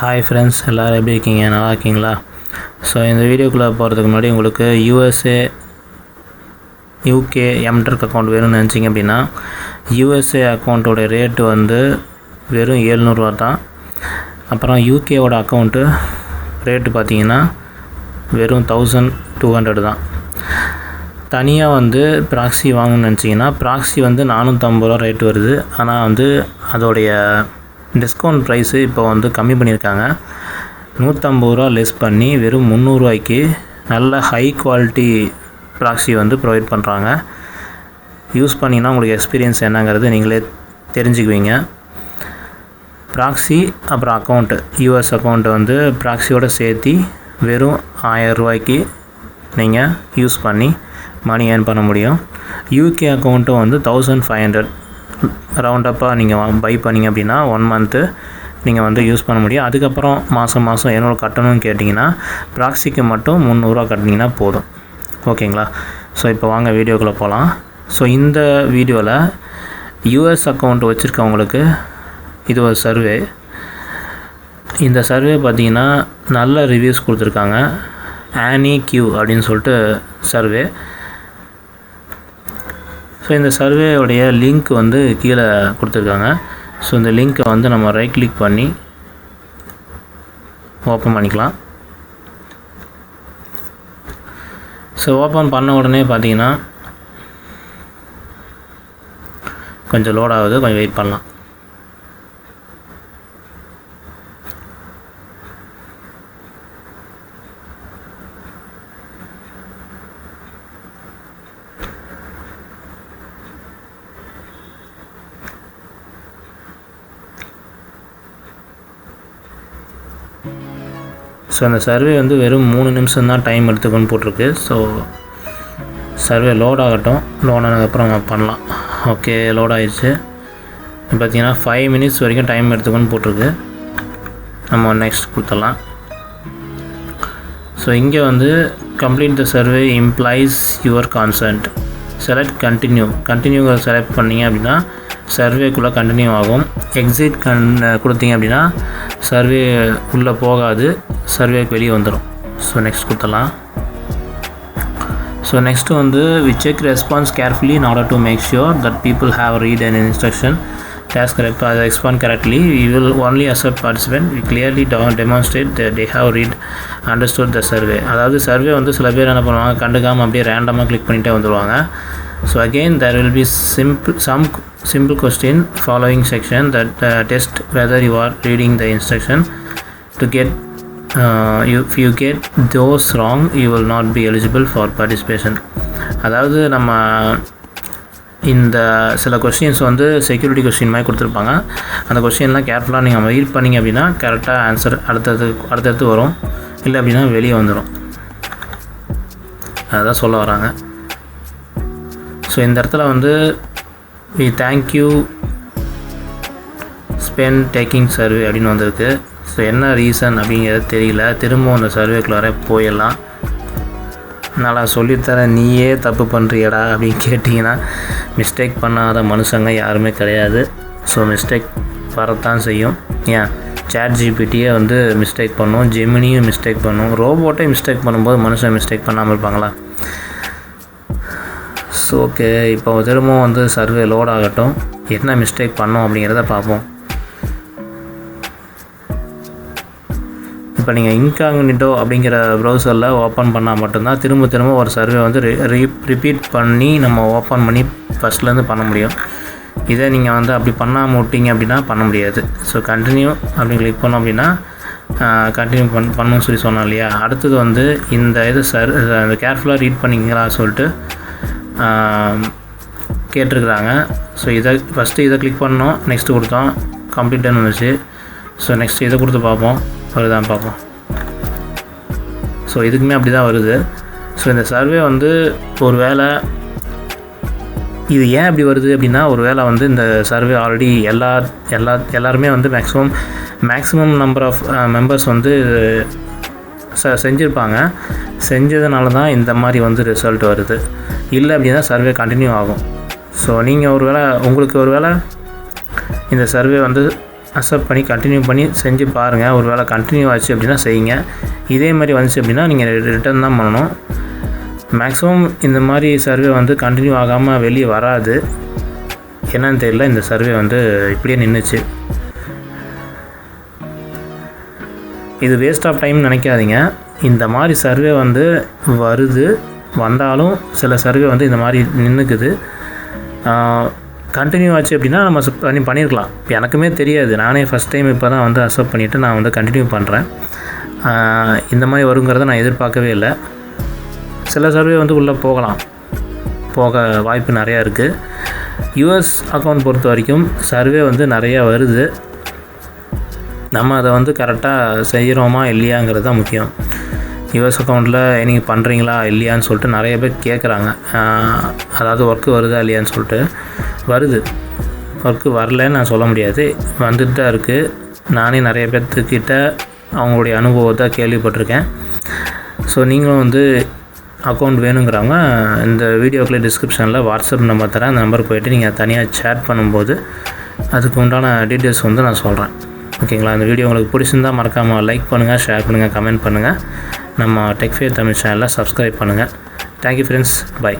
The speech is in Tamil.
ஹாய் ஃப்ரெண்ட்ஸ் எல்லோரும் எப்படி இருக்கீங்க? நல்லா இருக்கீங்களா? ஸோ இந்த வீடியோக்குள்ளே போகிறதுக்கு முன்னாடி உங்களுக்கு யூஎஸ்ஏ யூகே எம்டர்க் அக்கௌண்ட் வேணும்னு நினச்சிங்க அப்படின்னா யூஎஸ்ஏ அக்கௌண்ட்டோட ரேட்டு வந்து வெறும் ஏழ்நூறுவா தான். அப்புறம் யூகேவோட அக்கௌண்ட்டு ரேட்டு பார்த்தீங்கன்னா வெறும் தௌசண்ட் டூ ஹண்ட்ரட் தான். தனியாக வந்து ப்ராக்ஸி வாங்கணும்னு நினச்சிங்கன்னா ப்ராக்ஸி வந்து நானூற்றம்பது ரூபா ரேட் வருது. ஆனால் வந்து அதோடைய டிஸ்கவுண்ட் ப்ரைஸு இப்போ வந்து கம்மி பண்ணியிருக்காங்க. நூற்றம்பது ரூபா லெஸ் பண்ணி வெறும் முந்நூறுரூவாய்க்கு நல்ல ஹை குவாலிட்டி ப்ராக்ஸி வந்து ப்ரொவைட் பண்ணுறாங்க யூஸ் பண்ணிங்கன்னா உங்களுக்கு எக்ஸ்பீரியன்ஸ் என்னங்கிறது நீங்களே தெரிஞ்சுக்குவீங்க. ப்ராக்ஸி அப்புறம் அக்கௌண்ட்டு யூஎஸ் அக்கௌண்ட்டு வந்து ப்ராக்ஸியோடு சேர்த்து வெறும் ஆயிரம் ரூபாய்க்கு நீங்கள் யூஸ் பண்ணி மணி ஏர்ன் பண்ண முடியும். யூகே அக்கௌண்ட்டும் வந்து தௌசண்ட் ஃபைவ் ஹண்ட்ரட் ரவுண்டப்பாக நீங்கள் பை பண்ணிங்க அப்படின்னா ஒன் மந்த்து நீங்கள் வந்து யூஸ் பண்ண முடியும். அதுக்கப்புறம் மாதம் மாதம் எவ்வளோ கட்டணும்னு கேட்டிங்கன்னா ப்ராக்ஸிக்கு மட்டும் முந்நூறுரூவா கட்டினீங்கன்னா போதும். ஓகேங்களா? ஸோ இப்போ வாங்க வீடியோக்குள்ளே போகலாம் ஸோ இந்த வீடியோவில் யூஎஸ் அக்கௌண்ட் வச்சுருக்கவங்களுக்கு இது ஒரு சர்வே இந்த சர்வே பார்த்திங்கன்னா நல்ல ரிவ்யூஸ் கொடுத்துருக்காங்க. ஆனி கியூ அப்படின்னு சொல்லிட்டு சர்வே ஸோ இந்த சர்வேயோடைய லிங்க் வந்து கீழே கொடுத்துருக்காங்க. ஸோ இந்த லிங்க்கை வந்து நம்ம ரைட் கிளிக் பண்ணி ஓப்பன் பண்ணிக்கலாம். ஸோ ஓப்பன் பண்ண உடனே பார்த்தீங்கன்னா கொஞ்சம் லோட் ஆகுது கொஞ்சம் வெயிட் பண்ணலாம். ஸோ அந்த சர்வே வந்து வெறும் மூணு நிமிஷம் தான் டைம் எடுத்துக்கணும்னு போட்டிருக்கு. ஸோ சர்வே லோட் ஆகட்டும். லோட் ஆனதுக்கப்புறம் நம்ம பண்ணலாம். ஓகே லோட் ஆகிடுச்சு பார்த்தீங்கன்னா ஃபைவ் மினிட்ஸ் வரைக்கும் டைம் எடுத்துக்கணும்னு போட்டிருக்கு. நம்ம நெக்ஸ்ட் கொடுத்துடலாம். ஸோ இங்கே வந்து complete the survey implies your consent select continue continue select பண்ணிங்க அப்படின்னா சர்வேக்குள்ளே கண்டினியூ ஆகும். எக்ஸிட் கண் கொடுத்தீங்க அப்படின்னா சர்வே உள்ளே போகாது. சர்வேக்கு வெளியே வந்துடும் ஸோ நெக்ஸ்ட் கொடுத்துடலாம். ஸோ நெக்ஸ்ட்டு வந்து we check response carefully in order to make sure that people have read and instruction task correct. Uh, respond correctly. We will only accept participant. We clearly do- demonstrate that they have read understood the survey. அதாவது சர்வே வந்து சில பேர் என்ன பண்ணுவாங்க கண்டுக்காமல் அப்படியே ரேண்டமாக கிளிக் பண்ணிகிட்டே வந்துடுவாங்க so again there will be simple some simple question following section that uh, test whether you are reading the instruction. To get uh, you, if you get those wrong you will not be eligible for participation. அதாவது நம்ம இந்த சில கொஷின்ஸ் வந்து செக்யூரிட்டி கொஷின் மாதிரி கொடுத்துருப்பாங்க. அந்த கொஷின்லாம் கேர்ஃபுல்லாக நீங்கள் ரீட் பண்ணிங்க அப்படின்னா கரெக்டாக ஆன்சர் அடுத்தது அடுத்தடுத்து வரும். இல்லை அப்படின்னா வெளியே வந்துடும் அதுதான் சொல்ல வராங்க. ஸோ இந்த இடத்துல வந்து we thank you spend taking survey அப்படின்னு வந்திருக்கு. ஸோ என்ன ரீசன் அப்படிங்கிறது தெரியல. திரும்ப அந்த சர்வேக்குள்ளார போயிடலாம். நல்லா சொல்லித்தரேன் நீயே தப்பு பண்ணுறியடா அப்படின்னு கேட்டிங்கன்னா மிஸ்டேக் பண்ணாத மனுஷங்க யாருமே கிடையாது. ஸோ மிஸ்டேக் வரத்தான் செய்யும். ஏன்? சேட் ஜிபிடியே வந்து மிஸ்டேக் பண்ணும். ஜெமினியும் மிஸ்டேக் பண்ணும். ரோபோட்டே மிஸ்டேக் பண்ணும்போது மனுஷன் மிஸ்டேக் பண்ணாமல் இருப்பாங்களா? ஸோ ஓகே இப்போ திரும்பவும் வந்து சர்வே லோட் ஆகட்டும். என்ன மிஸ்டேக் பண்ணோம் அப்படிங்கிறத பார்ப்போம். இப்போ நீங்கள் இன்காக்னிட்டோ அப்படிங்கிற ப்ரௌசரில் ஓப்பன் பண்ணால் மட்டும்தான் திரும்ப திரும்ப ஒரு சர்வே வந்து ரீ ரிப்பீட் பண்ணி நம்ம ஓப்பன் பண்ணி ஃபஸ்ட்லேருந்து பண்ண முடியும். இதே நீங்கள் வந்து அப்படி பண்ணாமல் விட்டீங்க அப்படின்னா பண்ண முடியாது. ஸோ கண்டினியூ அப்படி கிளிக் பண்ணோம் அப்படின்னா கண்டினியூ பண் பண்ணணும்னு சொல்லி சொன்னோம் இல்லையா? அடுத்தது வந்து இந்த இது சர் கேர்ஃபுல்லாக ரீட் பண்ணிங்களா சொல்லிட்டு கேட்டிருக்கிறாங்க. ஸோ இதை ஃபஸ்ட்டு இதை கிளிக் பண்ணோம். நெக்ஸ்ட்டு கொடுத்தோம். கம்ப்ளீட்டன் வந்துச்சு. ஸோ நெக்ஸ்ட் இதை கொடுத்து பார்ப்போம். வருதான் பார்ப்போம். ஸோ இதுக்குமே அப்படி தான் வருது. ஸோ இந்த சர்வே வந்து ஒரு வேளை இது ஏன் இப்படி வருது அப்படின்னா ஒரு வேளை வந்து இந்த சர்வே ஆல்ரெடி எல்லா எல்லா எல்லாருமே வந்து maximum maximum number of members வந்து ச செஞ்சுருப்பாங்க. செஞ்சதுனால தான் இந்த மாதிரி வந்து ரிசல்ட் வருது. இல்லை அப்படின்னா சர்வே கண்டினியூ ஆகும். ஸோ நீங்கள் ஒரு வேளை உங்களுக்கு ஒரு வேளை இந்த சர்வே வந்து அக்செப்ட் பண்ணி கண்டினியூ பண்ணி செஞ்சு பாருங்கள் ஒரு வேளை கண்டினியூ ஆச்சு அப்படின்னா செய்யுங்க. இதே மாதிரி வந்துச்சு அப்படின்னா நீங்கள் ரிட்டர்ன் தான் பண்ணணும். மேக்ஸிமம் இந்த மாதிரி சர்வே வந்து கண்டினியூ ஆகாமல் வெளியே வராது. என்னன்னு தெரியல இந்த சர்வே வந்து இப்படியே நின்றுச்சு இது வேஸ்ட் ஆஃப் டைம் நினைக்காதீங்க. இந்த மாதிரி சர்வே வந்து வருது. வந்தாலும் சில சர்வே வந்து இந்த மாதிரி நின்றுக்குது கண்டினியூ ஆச்சு அப்படின்னா நம்ம பண்ணி பண்ணியிருக்கலாம் இப்போ எனக்குமே தெரியாது. நானே ஃபஸ்ட் டைம் இப்போ தான் வந்து அக்செப்ட் பண்ணிவிட்டு நான் வந்து கண்டினியூ பண்ணுறேன் இந்த மாதிரி வருங்கிறத நான் எதிர்பார்க்கவே இல்லை. சில சர்வே வந்து உள்ளே போகலாம். போக வாய்ப்பு நிறையா இருக்குது யூஎஸ் அக்கௌண்ட் பொறுத்த வரைக்கும் சர்வே வந்து நிறையா வருது. நம்ம அதை வந்து கரெக்டாக செய்கிறோமா இல்லையாங்கிறது தான் முக்கியம். யூஎஸ் அக்கௌண்ட்டில் நீங்கள் பண்ணுறீங்களா இல்லையான்னு சொல்லிட்டு நிறைய பேர் கேட்குறாங்க அதாவது ஒர்க்கு வருதா இல்லையான்னு சொல்லிட்டு. வருது. ஒர்க்கு வரலன்னு நான் சொல்ல முடியாது. வந்துட்டு தான் இருக்குது நானே நிறைய பேர்த்துக்கிட்ட அவங்களுடைய அனுபவத்தை கேள்விப்பட்டிருக்கேன். ஸோ நீங்களும் வந்து அக்கௌண்ட் வேணுங்கிறவங்க இந்த வீடியோக்குள்ளே டிஸ்கிரிப்ஷனில் வாட்ஸ்அப் நம்பர் தரேன். அந்த நம்பர் போய்ட்டு நீங்கள் தனியாக சேட் பண்ணும்போது அதுக்கு உண்டான டீட்டெயில்ஸ் வந்து நான் சொல்கிறேன் ஓகேங்களா? இந்த வீடியோ உங்களுக்கு பிடிச்சிருந்தால் மறக்காமல் லைக் பண்ணுங்கள் ஷேர் பண்ணுங்கள் கமெண்ட் பண்ணுங்கள் நம்ம டெக்ஃபியர் தமிழ் சேனலை சப்ஸ்கிரைப் பண்ணுங்கள் தேங்க்யூ ஃப்ரெண்ட்ஸ் பை